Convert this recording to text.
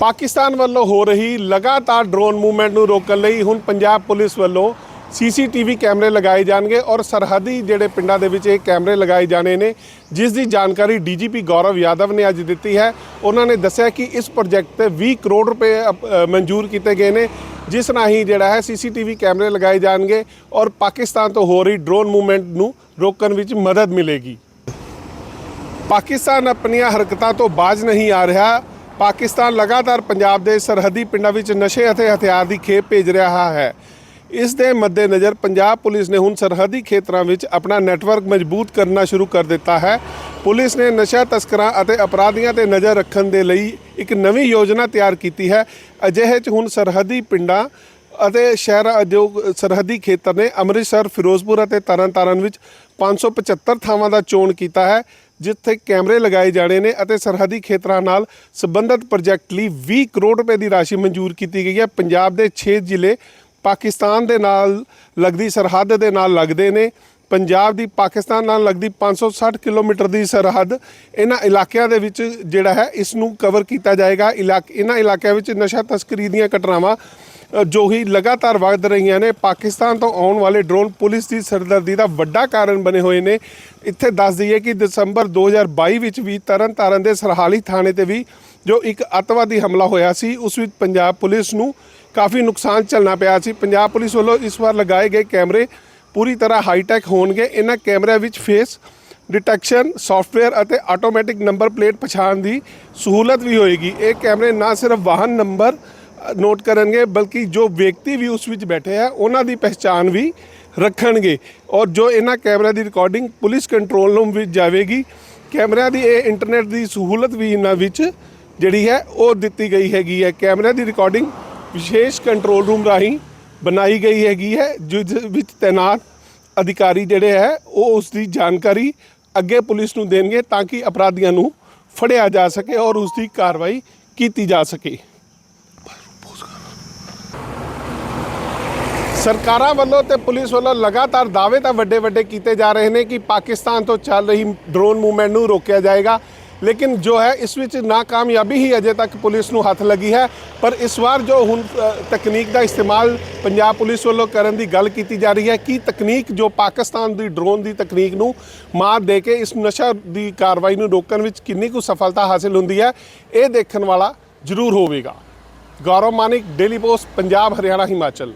ਪਾਕਿਸਤਾਨ ਵੱਲੋਂ ਹੋ ਰਹੀ ਲਗਾਤਾਰ ਡਰੋਨ ਮੂਵਮੈਂਟ ਨੂੰ ਰੋਕਣ ਲਈ ਹੁਣ ਪੰਜਾਬ ਪੁਲਿਸ ਵੱਲੋਂ ਸੀਸੀਟੀਵੀ ਕੈਮਰੇ ਲਗਾਏ ਜਾਣਗੇ ਔਰ ਸਰਹੱਦੀ ਜਿਹੜੇ ਪਿੰਡਾਂ ਦੇ ਵਿੱਚ ਇਹ ਕੈਮਰੇ ਲਗਾਏ ਜਾਣੇ ਨੇ, ਜਿਸ ਦੀ ਜਾਣਕਾਰੀ ਡੀਜੀਪੀ ਗੌਰਵ ਯਾਦਵ ਨੇ ਅੱਜ ਦਿੱਤੀ ਹੈ। ਉਹਨਾਂ ਨੇ ਦੱਸਿਆ ਕਿ ਇਸ ਪ੍ਰੋਜੈਕਟ ਤੇ 20 ਕਰੋੜ ਰੁਪਏ ਅਪ- ਮਨਜ਼ੂਰ ਕੀਤੇ ਗਏ ਨੇ, ਜਿਸ ਰਾਹੀਂ ਜਿਹੜਾ ਹੈ ਸੀਸੀਟੀਵੀ ਕੈਮਰੇ ਲਗਾਏ ਜਾਣਗੇ ਔਰ ਪਾਕਿਸਤਾਨ ਤੋਂ ਹੋ ਰਹੀ ਡਰੋਨ ਮੂਵਮੈਂਟ ਨੂੰ ਰੋਕਣ ਵਿੱਚ ਮਦਦ ਮਿਲੇਗੀ। ਪਾਕਿਸਤਾਨ ਆਪਣੀਆਂ ਹਰਕਤਾਂ ਤੋਂ ਬਾਜ਼ ਨਹੀਂ ਆ ਰਿਹਾ। ਪਾਕਿਸਤਾਨ ਲਗਾਤਾਰ ਪੰਜਾਬ ਦੇ ਸਰਹੱਦੀ ਪਿੰਡਾਂ ਵਿੱਚ ਨਸ਼ੇ ਅਤੇ ਹਥਿਆਰ ਦੀ ਖੇਪ ਭੇਜ ਰਿਹਾ ਹੈ। ਇਸ ਦੇ ਮੱਦੇਨਜ਼ਰ ਪੰਜਾਬ ਪੁਲਿਸ ਨੇ ਹੁਣ ਸਰਹੱਦੀ ਖੇਤਰਾਂ ਵਿੱਚ ਆਪਣਾ ਨੈਟਵਰਕ ਮਜ਼ਬੂਤ ਕਰਨਾ ਸ਼ੁਰੂ ਕਰ ਦਿੱਤਾ ਹੈ। ਪੁਲਿਸ ਨੇ ਨਸ਼ਾ ਤਸਕਰਾਂ ਅਤੇ ਅਪਰਾਧੀਆਂ ਤੇ ਨਜ਼ਰ ਰੱਖਣ ਦੇ ਲਈ ਇੱਕ ਨਵੀਂ ਯੋਜਨਾ ਤਿਆਰ ਕੀਤੀ ਹੈ। ਅਜਿਹੇ 'ਚ ਹੁਣ ਸਰਹੱਦੀ ਪਿੰਡਾਂ ਅਤੇ ਸ਼ਹਿਰਾਂ ਉਦਯੋਗ ਸਰਹੱਦੀ ਖੇਤਰ ਨੇ ਅੰਮ੍ਰਿਤਸਰ, ਫਿਰੋਜ਼ਪੁਰ ਅਤੇ ਤਰਨਤਾਰਨ ਵਿੱਚ 575 ਥਾਵਾਂ ਦਾ ਚੋਣ ਕੀਤਾ ਹੈ। ਜਿੱਥੇ ਕੈਮਰੇ ਲਗਾਏ ਜਾਣੇ ਨੇ ਅਤੇ ਸਰਹੱਦੀ ਖੇਤਰਾਂ ਨਾਲ ਸੰਬੰਧਿਤ ਪ੍ਰੋਜੈਕਟ ਲਈ 20 ਕਰੋੜ ਰੁਪਏ ਦੀ ਰਾਸ਼ੀ ਮਨਜ਼ੂਰ ਕੀਤੀ ਗਈ ਹੈ। ਪੰਜਾਬ ਦੇ 6 ਜ਼ਿਲ੍ਹੇ ਪਾਕਿਸਤਾਨ ਦੇ ਨਾਲ ਲੱਗਦੀ ਸਰਹੱਦ ਦੇ ਨਾਲ ਲੱਗਦੇ ਨੇ। ਪੰਜਾਬ ਦੀ ਪਾਕਿਸਤਾਨ ਨਾਲ ਲੱਗਦੀ 560 ਕਿਲੋਮੀਟਰ ਦੀ ਸਰਹੱਦ ਇਹਨਾਂ ਇਲਾਕਿਆਂ ਦੇ ਵਿੱਚ ਜਿਹੜਾ ਹੈ, ਇਸ ਨੂੰ ਕਵਰ ਕੀਤਾ ਜਾਏਗਾ। ਇਲਾਕ ਇਹਨਾਂ ਇਲਾਕਿਆਂ ਵਿੱਚ ਨਸ਼ਾ ਤਸਕਰੀ ਦੀਆਂ ਘਟਨਾਵਾਂ ਜੋ ਹੀ ਲਗਾਤਾਰ ਵੱਧ ਰਹੀਆਂ ਨੇ, ਪਾਕਿਸਤਾਨ ਤੋਂ ਆਉਣ ਵਾਲੇ ਡਰੋਨ ਪੁਲਿਸ ਦੀ ਸਰਦਰਦੀ ਦਾ ਵੱਡਾ ਕਾਰਨ ਬਣੇ ਹੋਏ ਨੇ। ਇੱਥੇ ਦੱਸ ਦਈਏ ਕਿ ਦਸੰਬਰ 2022 ਵਿੱਚ ਵੀ ਤਰਨਤਾਰਨ ਦੇ ਸਰਹਾਲੀ ਥਾਣੇ ਤੇ ਵੀ ਜੋ ਇੱਕ ਅੱਤਵਾਦੀ ਹਮਲਾ ਹੋਇਆ ਸੀ, ਉਸ ਵਿੱਚ ਪੰਜਾਬ ਪੁਲਿਸ ਨੂੰ ਕਾਫੀ ਨੁਕਸਾਨ ਝੱਲਣਾ ਪਿਆ ਸੀ। ਪੰਜਾਬ ਪੁਲਿਸ ਵੱਲੋਂ ਇਸ ਵਾਰ ਲਗਾਏ ਗਏ ਕੈਮਰੇ ਪੂਰੀ ਤਰ੍ਹਾਂ ਹਾਈਟੈਕ ਹੋਣਗੇ। ਇਹਨਾਂ ਕੈਮਰਿਆਂ ਵਿੱਚ ਫੇਸ ਡਿਟੈਕਸ਼ਨ, ਸੌਫਟਵੇਅਰ ਅਤੇ ਆਟੋਮੈਟਿਕ ਨੰਬਰ ਪਲੇਟ ਪਛਾਣ ਦੀ ਸਹੂਲਤ ਵੀ ਹੋਏਗੀ। ਇਹ ਕੈਮਰੇ ਨਾ ਸਿਰਫ ਵਾਹਨ ਨੰਬਰ ਨੋਟ ਕਰਨਗੇ, ਬਲਕਿ ਜੋ ਵਿਅਕਤੀ ਵੀ ਉਸ ਵਿੱਚ ਬੈਠੇ ਹੈ ਉਹਨਾਂ ਦੀ ਪਹਿਚਾਣ ਵੀ ਰੱਖਣਗੇ। ਔਰ ਜੋ ਇਹਨਾਂ ਕੈਮਰਿਆਂ ਦੀ ਰਿਕਾਰਡਿੰਗ ਪੁਲਿਸ ਕੰਟਰੋਲ ਰੂਮ ਵਿੱਚ ਜਾਵੇਗੀ, ਕੈਮਰਿਆਂ ਦੀ ਇਹ ਇੰਟਰਨੈਟ ਦੀ ਸਹੂਲਤ ਵੀ ਇਹਨਾਂ ਵਿੱਚ ਜਿਹੜੀ ਹੈ, ਉਹ ਦਿੱਤੀ ਗਈ ਹੈਗੀ ਹੈ। ਕੈਮਰਿਆਂ ਦੀ ਰਿਕਾਰਡਿੰਗ ਵਿਸ਼ੇਸ਼ ਕੰਟਰੋਲ ਰੂਮ ਰਾਹੀਂ ਬਣਾਈ ਗਈ ਹੈਗੀ ਹੈ, ਜਿਸ ਵਿੱਚ ਤੈਨਾਤ ਅਧਿਕਾਰੀ ਜਿਹੜੇ ਹੈ, ਉਹ ਉਸ ਦੀ ਜਾਣਕਾਰੀ ਅੱਗੇ ਪੁਲਿਸ ਨੂੰ ਦੇਣਗੇ, ਤਾਂ ਕਿ ਅਪਰਾਧੀਆਂ ਨੂੰ ਫੜਿਆ ਜਾ ਸਕੇ ਔਰ ਉਸ ਦੀ ਕਾਰਵਾਈ ਕੀਤੀ ਜਾ ਸਕੇ। ਸਰਕਾਰਾਂ ਵੱਲੋਂ ਤੇ ਪੁਲਿਸ ਵੱਲੋਂ ਲਗਾਤਾਰ ਦਾਅਵੇ ਤਾਂ ਵੱਡੇ ਵੱਡੇ ਕੀਤੇ ਜਾ ਰਹੇ ਨੇ ਕਿ ਪਾਕਿਸਤਾਨ ਤੋਂ ਚੱਲ ਰਹੀ ਡਰੋਨ ਮੂਵਮੈਂਟ ਨੂੰ ਰੋਕਿਆ ਜਾਏਗਾ। ਲੇਕਿਨ ਜੋ ਹੈ, ਇਸ ਵਿੱਚ ਨਾਕਾਮਯਾਬੀ ਹੀ ਅਜੇ ਤੱਕ ਪੁਲਿਸ ਨੂੰ ਹੱਥ ਲੱਗੀ ਹੈ। ਪਰ ਇਸ ਵਾਰ ਜੋ ਹੁਣ ਤਕਨੀਕ ਦਾ ਇਸਤੇਮਾਲ ਪੰਜਾਬ ਪੁਲਿਸ ਵੱਲੋਂ ਕਰਨ ਦੀ ਗੱਲ ਕੀਤੀ ਜਾ ਰਹੀ ਹੈ, ਕਿ ਤਕਨੀਕ ਜੋ ਪਾਕਿਸਤਾਨ ਦੀ ਡਰੋਨ ਦੀ ਤਕਨੀਕ ਨੂੰ ਮਾਤ ਦੇ ਕੇ ਇਸ ਨਸ਼ਾ ਦੀ ਕਾਰਵਾਈ ਨੂੰ ਰੋਕਣ ਵਿੱਚ ਕਿੰਨੀ ਕੁ ਸਫਲਤਾ ਹਾਸਿਲ ਹੁੰਦੀ ਹੈ, ਇਹ ਦੇਖਣ ਵਾਲਾ ਜ਼ਰੂਰ ਹੋਵੇਗਾ। Gaurav Manik, Daily Post, Punjab, Haryana, Himachal.